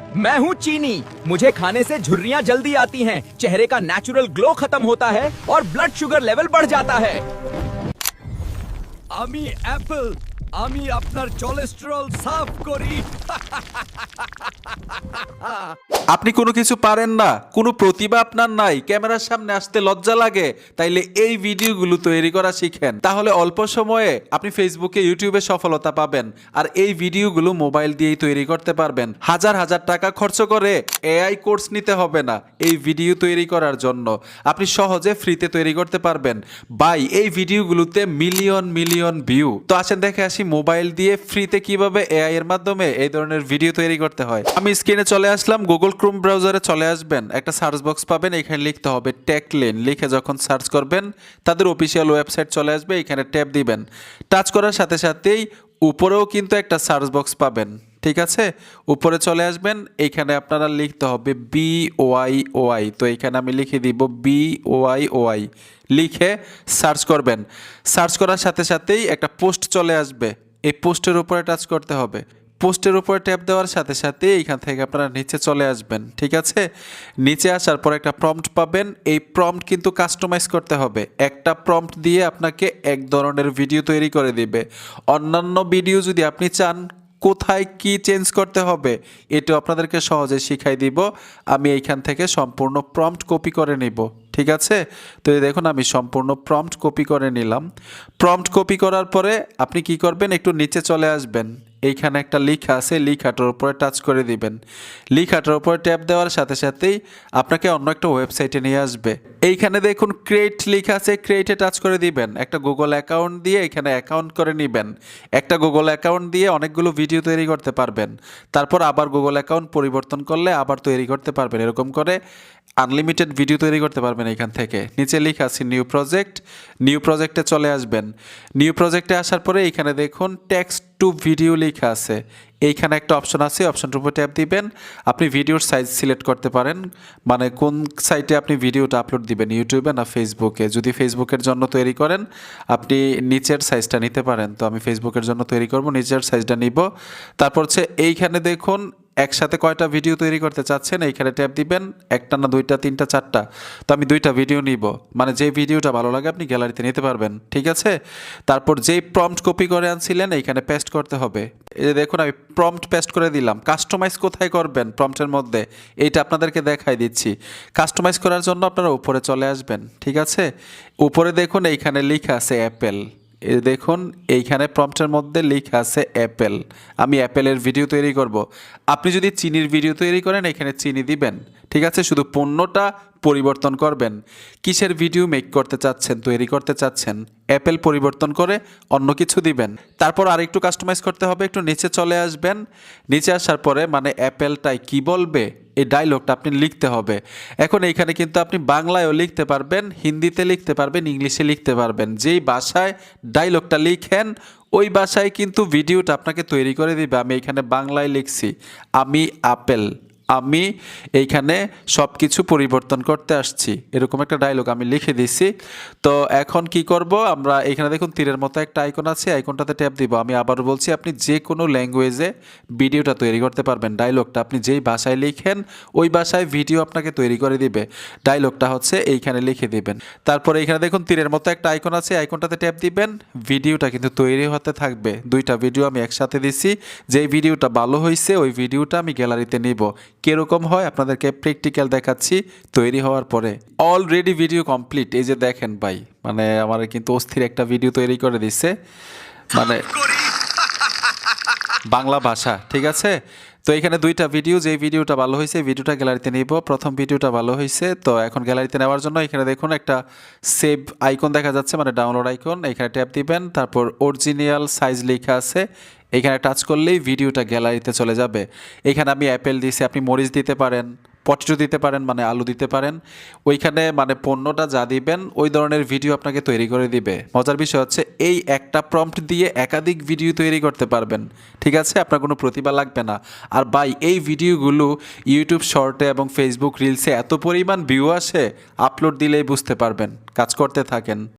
मैं हूँ चीनी। मुझे खाने से झुर्रियाँ जल्दी आती हैं, चेहरे का नेचुरल ग्लो खत्म होता है और ब्लड शुगर लेवल बढ़ जाता है। अमी एप्पल আমি আপনার কোলেস্টেরল সাফ করি। আপনি কোনো কিছু পারেন না, কোনো প্রতিভা আপনার নাই, ক্যামেরার সামনে আসতে লজ্জা লাগে, তাইলে এই ভিডিওগুলো তৈরি করা শিখেন। তাহলে অল্প সময়ে আপনি ফেসবুকে ইউটিউবে সফলতা পাবেন, আর এই ভিডিওগুলো মোবাইল দিয়েই তৈরি করতে পারবেন। হাজার হাজার টাকা খরচ করে এআই কোর্স নিতে হবে না, এই ভিডিও তৈরি করার জন্য। আপনি সহজে ফ্রিতে তৈরি করতে পারবেন। বাই, এই ভিডিওগুলোতে মিলিয়ন মিলিয়ন ভিউ তো আসেন দেখে আসি মোবাইল দিয়ে ফ্রিতে কীভাবে এআই এর মাধ্যমে এই ধরনের ভিডিও তৈরি করতে হয়। আমি স্ক্রিনে চলে আসলাম গুগল ক্রোম ব্রাউজারে চলে আসবেন, একটা সার্চ বক্স পাবেন, এখানে লিখতে হবে টেক লেন লিখে যখন সার্চ করবেন, তাদের অফিসিয়াল ওয়েবসাইট চলে আসবে, এখানে ট্যাপ দিবেন। টাচ করার সাথে সাথেই উপরেও কিন্তু একটা সার্চ বক্স পাবেন। ঠিক আছে? উপরে চলে আসবেন, এইখানে আপনারা লিখতে হবে বি ওয়াই ওয়াই তো এখানে আমি লিখে দিব বি ওয়াই ওয়াই লিখে সার্চ করবেন। সার্চ করার সাথে সাথেই একটা পোস্ট চলে আসবে। এই পোস্টের উপরে টাচ করতে হবে। পোস্টের উপরে ট্যাপ দেওয়ার সাথে সাথে এইখান থেকে আপনারা নিচে চলে আসবেন, ঠিক আছে? নিচে আসার পর একটা প্রম্পট পাবেন। এই প্রম্পট কিন্তু কাস্টমাইজ করতে হবে। একটা প্রম্পট দিয়ে আপনাকে এক ধরনের ভিডিও তৈরি করে দিবে। অন্যান্য ভিডিও যদি আপনি চান কোথায় কি চেঞ্জ করতে হবে, এটি আপনাদেরকে সহজে শিখাই দিব। আমি এইখান থেকে সম্পূর্ণ প্রম্পট কপি করে নিব, ঠিক আছে? তো এই দেখুন, আমি সম্পূর্ণ প্রম্পট কপি করে নিলাম। প্রম্পট কপি করার পরে আপনি কি করবেন, একটু নিচে চলে আসবেন। এইখানে একটা লিখা আছে, লিখাটার উপরে টাচ করে দিবেন। লিখাটার উপরে ট্যাপ দেওয়ার সাথে সাথেই আপনাকে অন্য একটা ওয়েবসাইটে নিয়ে আসবে। এইখানে দেখুন ক্রিয়েট লিখা আছে ক্রিয়েটে টাচ করে দিবেন। একটা গুগল অ্যাকাউন্ট দিয়ে এখানে অ্যাকাউন্ট করে নেবেন। একটা গুগল অ্যাকাউন্ট দিয়ে অনেকগুলো ভিডিও তৈরি করতে পারবেন। তারপর আবার গুগল অ্যাকাউন্ট পরিবর্তন করলে আবার তৈরি করতে পারবেন। এরকম করে আনলিমিটেড ভিডিও তৈরি করতে পারবেন এখান থেকে। নিচে লেখা আছে নিউ প্রজেক্ট নিউ প্রজেক্টে চলে আসবেন। নিউ প্রজেক্টে আসার পরে এখানে দেখুন টেক্সট টু ভিডিও লেখা আছে। এইখানে একটা অপশন আছে অপশনটার উপর ট্যাপ দিবেন। আপনি ভিডিওর সাইজ সিলেক্ট করতে পারেন। মানে কোন সাইটে আপনি ভিডিওটা আপলোড দিবেন ইউটিউবে না ফেসবুকে যদি ফেসবুকের জন্য তৈরি করেন, আপনি নিচের সাইজটা নিতে পারেন। তো আমি ফেসবুকের জন্য তৈরি করব, নিচের সাইজটা নিব। তারপর হচ্ছে এইখানে দেখুন একসাথে কয়টা ভিডিও তৈরি করতে চাচ্ছেন, এইখানে ট্যাপ দিবেন একটা না দুইটা, তিনটা, চারটা। তো আমি দুইটা ভিডিও নিব। মানে যে ভিডিওটা ভালো লাগে আপনি গ্যালারিতে নিতে পারবেন, ঠিক আছে? তারপর যেই প্রম্পট কপি করে আনছিলেন, এইখানে পেস্ট করতে হবে। এই দেখুন, আমি প্রম্পট পেস্ট করে দিলাম। কাস্টমাইজ কোথায় করবেন প্রম্পটের মধ্যে? এইটা আপনাদেরকে দেখাই দিচ্ছি। কাস্টমাইজ করার জন্য আপনারা উপরে চলে আসবেন, ঠিক আছে? উপরে দেখুন, এইখানে লেখা আছে অ্যাপেল দেখুন, এইখানে প্রম্পটের মধ্যে লেখা আছে অ্যাপেল। আমি অ্যাপেলের ভিডিও তৈরি করব। আপনি যদি চিনির ভিডিও তৈরি করেন, এখানে চিনি দিবেন। ঠিক আছে? শুধু পণ্যটা পরিবর্তন করবেন। কিসের ভিডিও মেক করতে চাচ্ছেন, তৈরি করতে চাচ্ছেন? অ্যাপেল পরিবর্তন করে অন্য কিছু দিবেন। তারপর আরেকটু কাস্টমাইজ করতে হবে, একটু নিচে চলে আসবেন। নিচে আসার পরে মানে অ্যাপেলটাই কি বলবে? এই ডায়লগটা আপনি লিখতে হবে। এখন এইখানে কিন্তু আপনি বাংলায়ও লিখতে পারবেন, হিন্দিতে লিখতে পারবেন, ইংলিশে লিখতে পারবেন। যেই ভাষায় ডায়লগটা লিখেন, ওই ভাষায় কিন্তু ভিডিওটা আপনাকে তৈরি করে দিবে। আমি এখানে বাংলায় লিখছি, আমি আপেল। আমি এইখানে সব কিছু পরিবর্তন করতে আসছি। এরকম একটা ডায়লগ আমি লিখে দিছি। তো এখন কি করব? আমরা এখানে দেখুন, তীরের মতো একটা আইকন আছে। আইকনটাতে ট্যাপ দিব। আমি আবার বলছি, আপনি যে কোনো ল্যাঙ্গুয়েজে ভিডিওটা তৈরি করতে পারবেন। ডায়লগটা আপনি যেই ভাষায় লিখেন, ওই ভাষায় ভিডিও আপনাকে তৈরি করে দিবে। ডায়লগটা হচ্ছে এইখানে লিখে দিবেন। তারপরে এখানে দেখুন, তীরের মতো একটা আইকন আছে। আইকনটাতে ট্যাপ দিবেন। ভিডিওটা কিন্তু তৈরি হতে থাকবে। দুইটা ভিডিও আমি একসাথে দিছি। যেই ভিডিওটা ভালো হয়েছে ওই ভিডিওটা আমি গ্যালারিতে নিব। কীরকম হয় আপনাদেরকে প্র্যাকটিক্যাল দেখাচ্ছি তৈরি হওয়ার পরে। অলরেডি ভিডিও কমপ্লিট এই যে দেখেন ভাই মানে আমার কিন্তু অস্থির একটা ভিডিও তৈরি করে দিচ্ছে মানে বাংলা ভাষা ঠিক আছে? তো এখানে দুইটা ভিডিও যে ভিডিওটা ভালো হয়েছে ভিডিওটা গ্যালারিতে নিব। প্রথম ভিডিওটা ভালো হয়েছে, তো এখন গ্যালারিতে নেওয়ার জন্য এখানে দেখুন একটা সেভ আইকন দেখা যাচ্ছে মানে ডাউনলোড আইকন এখানে ট্যাপ দিবেন, তারপর অরিজিনাল সাইজ লেখা আছে। এখানে টাচ করলেই ভিডিওটা গ্যালারিতে চলে যাবে। এখানে আমি অ্যাপেল দিয়েছি, আপনি মরিচ দিতে পারেন। পটেটো দিতে পারেন মানে আলু দিতে পারেন। ওইখানে মানে পণ্যটা যা দিবেন, ওই ধরনের ভিডিও আপনাকে তৈরি করে দিবে। মজার বিষয় হচ্ছে, এই একটা প্রম্পট দিয়ে একাধিক ভিডিও তৈরি করতে পারবেন। ঠিক আছে? আপনার কোনো প্রতিভা লাগবে না। আর বাই এই ভিডিওগুলো ইউটিউব শর্টে এবং ফেসবুক রিলসে এত পরিমাণ ভিউ আসে আপলোড দিলেই বুঝতে পারবেন। কাজ করতে থাকেন।